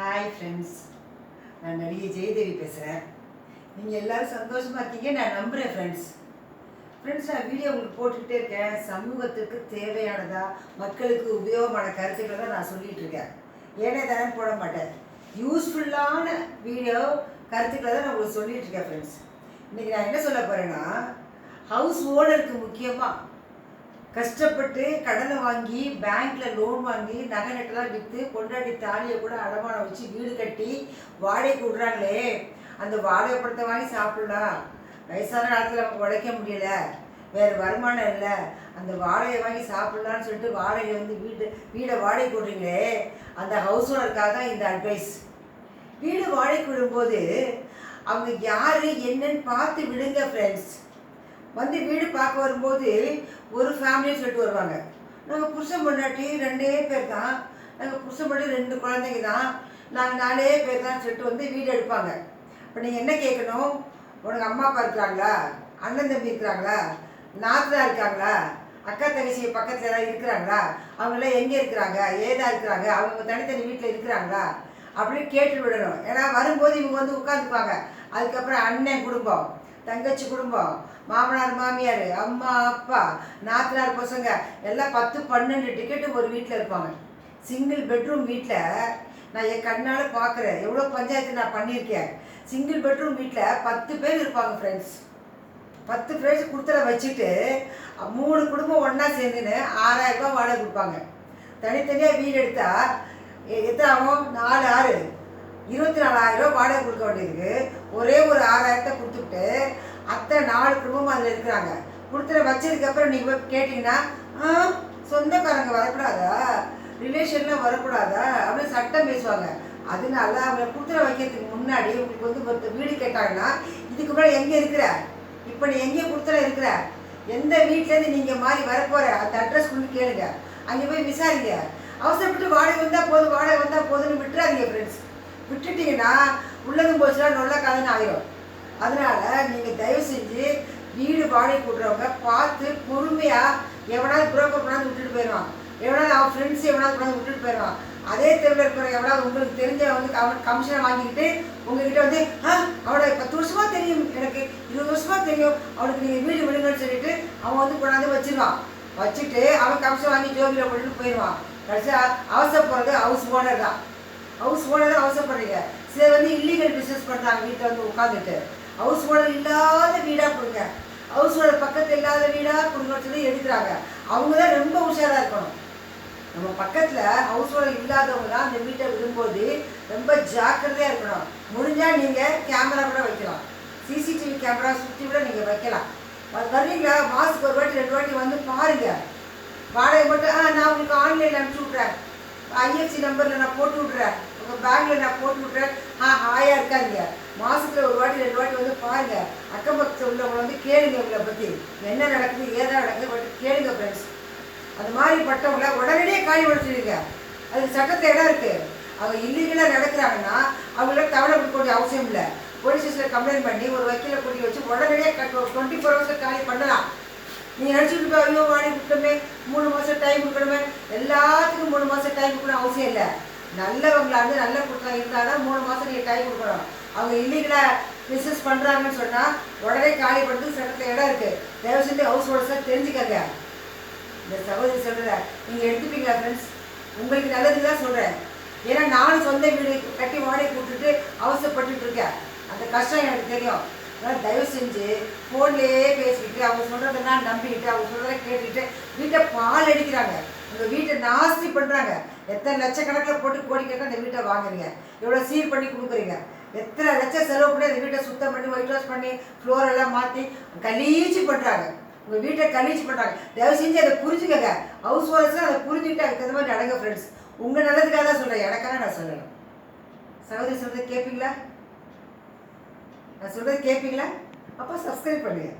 Hi friends நான் நடிகை ஜெயதேவி பேசுகிறேன் நீங்கள் எல்லோரும் சந்தோஷமாக இருக்கீங்க நான் நம்புகிறேன் ஃப்ரெண்ட்ஸ் ஃப்ரெண்ட்ஸ் நான் வீடியோ உங்களுக்கு போட்டுக்கிட்டே இருக்கேன். சமூகத்துக்கு தேவையானதா மக்களுக்கு உபயோகமான கருத்துக்களை தான் நான் சொல்லிகிட்டு இருக்கேன். ஏனே தானே போட மாட்டேன். யூஸ்ஃபுல்லான வீடியோ கருத்துக்களை தான் நான் உங்களுக்கு சொல்லிகிட்டு இருக்கேன் ஃப்ரெண்ட்ஸ் இன்றைக்கி நான் என்ன சொல்ல போகிறேன்னா ஹவுஸ் ஓனருக்கு முக்கியமாக கஷ்டப்பட்டு கடனை வாங்கி பேங்க்ல லோன் வாங்கி நகை நட்டெல்லாம் விற்று கொண்டாடி தாலியை கூட அடமானம் வச்சு வீடு கட்டி வாடகைக்கு விடுறாங்களே அந்த வாடகை படத்தை வாங்கி சாப்பிடலாம் வயசான காலத்தில் நமக்கு உழைக்க முடியல. வேறு வருமானம் இல்லை. அந்த வாடகை வாங்கி சாப்பிட்லான்னு சொல்லிட்டு வாடகை வந்து வீடு வீடை வாடகை விடுறீங்களே அந்த ஹவுஸ் ஓனருக்காக தான் இந்த அட்வைஸ் வீடு வாடகைக்கு விடும்போது அவங்க யார் என்னன்னு பார்த்து விடுங்க ஃப்ரெண்ட்ஸ் வந்து வீடு பார்க்க வரும்போது ஒரு ஃபேமிலின்னு சொல்லிட்டு வருவாங்க. நாங்கள் புருஷன் பொண்டாட்டி ரெண்டே பேர் தான். நாங்கள் புருஷன் பொண்டாட்டி ரெண்டு குழந்தைங்க தான். நாங்கள் நாலே பேர் தான் சொல்லிட்டு வந்து வீடு எடுப்பாங்க. இப்போ நீங்கள் என்ன கேட்கணும்? உனக்கு அம்மா அப்பா இருக்கிறாங்களா? அண்ணன் தம்பி இருக்கிறாங்களா? நாத்தனா இருக்காங்களா? அக்கா தங்கச்சி பக்கத்தில் யாராவது இருக்கிறாங்களா? அவங்களாம் எங்கே இருக்கிறாங்க? ஏதா இருக்கிறாங்க? அவங்க தனித்தனி வீட்டில் இருக்கிறாங்களா? அப்படின்னு கேட்டு விடணும் ஏன்னா வரும்போது இவங்க வந்து உட்காந்துப்பாங்க அதுக்கப்புறம் அண்ணன் குடும்பம். தங்கச்சி குடும்பம். மாமனார் மாமியார் அம்மா அப்பா நாத்தனார் பசங்க எல்லாம் பத்து பன்னெண்டு டிக்கெட்டு ஒரு வீட்டில் இருப்பாங்க. சிங்கிள் பெட்ரூம் வீட்டில் நான் என் கண்ணால் பார்க்குறேன் எவ்வளோ பஞ்சாயத்து நான் பண்ணியிருக்கேன். சிங்கிள் பெட்ரூம் வீட்டில் பத்து பேர் இருப்பாங்க ஃப்ரெண்ட்ஸ் பத்து ஃப்ரெண்ட்ஸ் கொடுத்துட வச்சுட்டு மூணு குடும்பம் ஒன்றா சேர்ந்துன்னு ஆறாயிரம் ரூபாய் வாடகை கொடுப்பாங்க. தனித்தனியாக வீடு எடுத்தால் எத்தனை ஆகும்? நாலு ஆறு. இருபத்தி நாலாயிரம் ரூபா வாடகை கொடுக்க வேண்டியிருக்கு. ஒரே ஒரு ஆறாயிரத்தை கொடுத்துட்டு அத்தனை நாலு குடும்பம் அதில் இருக்கிறாங்க. கொடுத்துட்டு வச்சதுக்கப்புறம் நீங்கள் போய் கேட்டிங்கன்னா ஆ சொந்தக்காரங்க வரக்கூடாதா? ரிலேஷன்லாம் வரக்கூடாதா? அப்படின்னு சட்டம் பேசுவாங்க. அதனால அவங்க கொடுத்துட வைக்கிறதுக்கு முன்னாடி உங்களுக்கு வந்து ஒரு வீடு கேட்டாங்கன்னா இதுக்கு மேலே எங்கே இருக்கிற? இப்போ நீ எங்கே கொடுத்துட இருக்கிற? எந்த வீட்டிலேருந்து நீங்கள் மாறி வரப்போகிற அந்த அட்ரஸ் கொண்டு கேளுங்க. அங்கே போய் விசாரிங்க. அவசரப்பட்டு வாடகை வந்தால் போதும் வாடகை வந்தால் போதும்னு விட்டுறாதீங்க ஃப்ரெண்ட்ஸ் விட்டுட்டிங்கன்னா உள்ளதும் போச்சுன்னா நல்ல கதைன்னு ஆயிரும். அதனால நீங்கள் தயவு செஞ்சு வீடு வாடகை கூட்டுறவங்க பார்த்து பொறுமையாக எவனாவது புரோக்கர் கொண்டாந்து விட்டுட்டு போயிடுவான். எவனாவது அவன் ஃப்ரெண்ட்ஸ் எவனாவது கொண்டாந்து விட்டுட்டு போயிடுவான். அதே தெருவில் இருக்கிற எவனாவது உங்களுக்கு தெரிஞ்ச வந்து அவன் கமிஷனை வாங்கிக்கிட்டு உங்ககிட்ட வந்து ஆ அவனை பத்து வருஷமாக தெரியும் எனக்கு இருபது வருஷமாக தெரியும். அவனுக்கு நீங்கள் வீடு விடுங்கன்னு சொல்லிட்டு அவன் வந்து கொண்டாந்து வச்சிருவான். வச்சுட்டு அவன் கமிஷன் வாங்கி ஜோபியில் போட்டுட்டு போயிடுவான். கடைசியாக அவசரப்படுறது ஹவுஸ் ஓனர் தான். ஹவுஸ் ஓனர் அவசரப்படுறீங்க. சிலர் வந்து இல்லீகல் பிஸ்னஸ் பண்ணுறாங்க வீட்டில் வந்து உட்காந்துட்டு ஹவுஸ் ஓனர் இல்லாத வீடாக கொடுங்க. ஹவுஸ் ஓனர் பக்கத்தில் இல்லாத வீடாக கொடுங்கன்னு சொல்லி எடுக்கிறாங்க. அவங்க தான் ரொம்ப உஷாராக இருக்கணும். நம்ம பக்கத்தில் ஹவுஸ் ஓனர் இல்லாதவங்க அந்த வீட்டை விடும்போது ரொம்ப ஜாக்கிரதையாக இருக்கணும். முடிஞ்சால் நீங்கள் கேமரா கூட வைக்கலாம். சிசிடிவி கேமரா சுற்றி கூட நீங்கள் வைக்கலாம். அது வர்றீங்களா? மாதத்துக்கு ஒரு வாட்டி ரெண்டு வாட்டி வந்து பாருங்கள் வாடகை மட்டும் ஆ நான் உங்களுக்கு ஆன்லைனில் அனுப்பிச்சி விட்றேன் ஐஎஃப்சி நம்பரில் நான் போட்டு விட்றேன் உங்கள் பேங்கில் நான் போட்டு விட்றேன் ஆ ஹாயாக இருக்காதீங்க மாதத்தில் ஒரு வாட்டி ரெண்டு வாட்டி வந்து பாருங்கள் அக்கம் பக்கத்தில் உள்ளவங்களை வந்து கேளுங்க இவங்களை பற்றி என்ன நடக்குது ஏதா நடக்குது பட் கேளுங்க ஃப்ரெண்ட்ஸ் அது மாதிரி பட்டவங்கள உடனடியே காய் உடைச்சிருங்க அதுக்கு சட்டத்தில் இடம் இருக்குது அவங்க இல்லீகலாக நடக்கிறாங்கன்னா அவங்கள தவணை கொடுக்க வேண்டிய அவசியம் இல்லை. போலீஸ் ஸ்டேஷனில் கம்ப்ளைண்ட் பண்ணி ஒரு வக்கீலை கூட்டி வச்சு உடனடியே கட் டுவெண்ட்டி ஃபோர் ஹவர்ஸில் காலி பண்ணலாம். நீங்கள் நினச்சிட்டு போய் ஐயோ வாடி கொடுக்கணுமே. மூணு மாதம் டைம் கொடுக்கணுமே. எல்லாத்துக்கும் மூணு மாதம் டைம் கொடுக்கணும் அவசியம் இல்லை. நல்லவங்களா இருந்து நல்ல குற்றம் இருந்தால் தான் மூணு மாதம் நீங்கள் டைம் கொடுக்கணும். அவங்க இல்லீகலாக பிஸ்னஸ் பண்ணுறாங்கன்னு சொன்னால் உடனே காலி பண்ணுறதுக்கு சட்டத்தில் இடம் இருக்குது தயவு செஞ்சு ஹவுஸ் ஓனர்ஸாக தெரிஞ்சுக்கங்க. இந்த சகோதரி சொல்கிறேன் நீங்கள் எடுத்துப்பீங்களா ஃப்ரெண்ட்ஸ் உங்களுக்கு நல்லது தான் சொல்கிறேன் ஏன்னா நானும் சொந்த வீடு கட்டி வாடகை கொடுத்துட்டு அவசரப்பட்டுட்டு இருக்கேன். அந்த கஷ்டம் எனக்கு தெரியும். அதனால் தயவு செஞ்சு ஃபோன்லேயே பேசிக்கிட்டு அவங்க சொல்கிறதெல்லாம் நம்பிக்கிட்டு அவங்க சொல்கிறத கேட்டுக்கிட்டு வீட்டை பால் அடிக்கிறாங்க. உங்கள் வீட்டை நாஸ்தி பண்ணுறாங்க எத்தனை லட்சக்கணக்கில் போட்டு கோடிக்கணக்கில் அந்த வீட்டை வாங்குறீங்க? எவ்வளோ சீர் பண்ணி கொடுக்குறீங்க? எத்தனை லட்சம் செலவு பண்ணி அந்த வீட்டை சுத்தம் பண்ணி ஒயிட் வாஷ் பண்ணி ஃப்ளோர் எல்லாம் மாற்றி கலீச்சு பண்ணுறாங்க உங்கள் வீட்டை கலீச்சு பண்ணுறாங்க தயவு செஞ்சு அதை புரிஞ்சுக்கங்க. ஹவுஸ் ஓனர்ஸ்லாம் அதை புரிஞ்சுக்கிட்டு அதுக்கு தகுந்த மாதிரி நடங்க ஃப்ரெண்ட்ஸ் உங்கள் நல்லதுக்காக தான் சொல்கிறேன் எனக்காக நான் சொல்லணும் சகோதரி சொல்கிறது கேட்பீங்களா நான் சொல்கிறது கேட்பீங்களா அப்போ சப்ஸ்கிரைப் பண்ணுங்கள்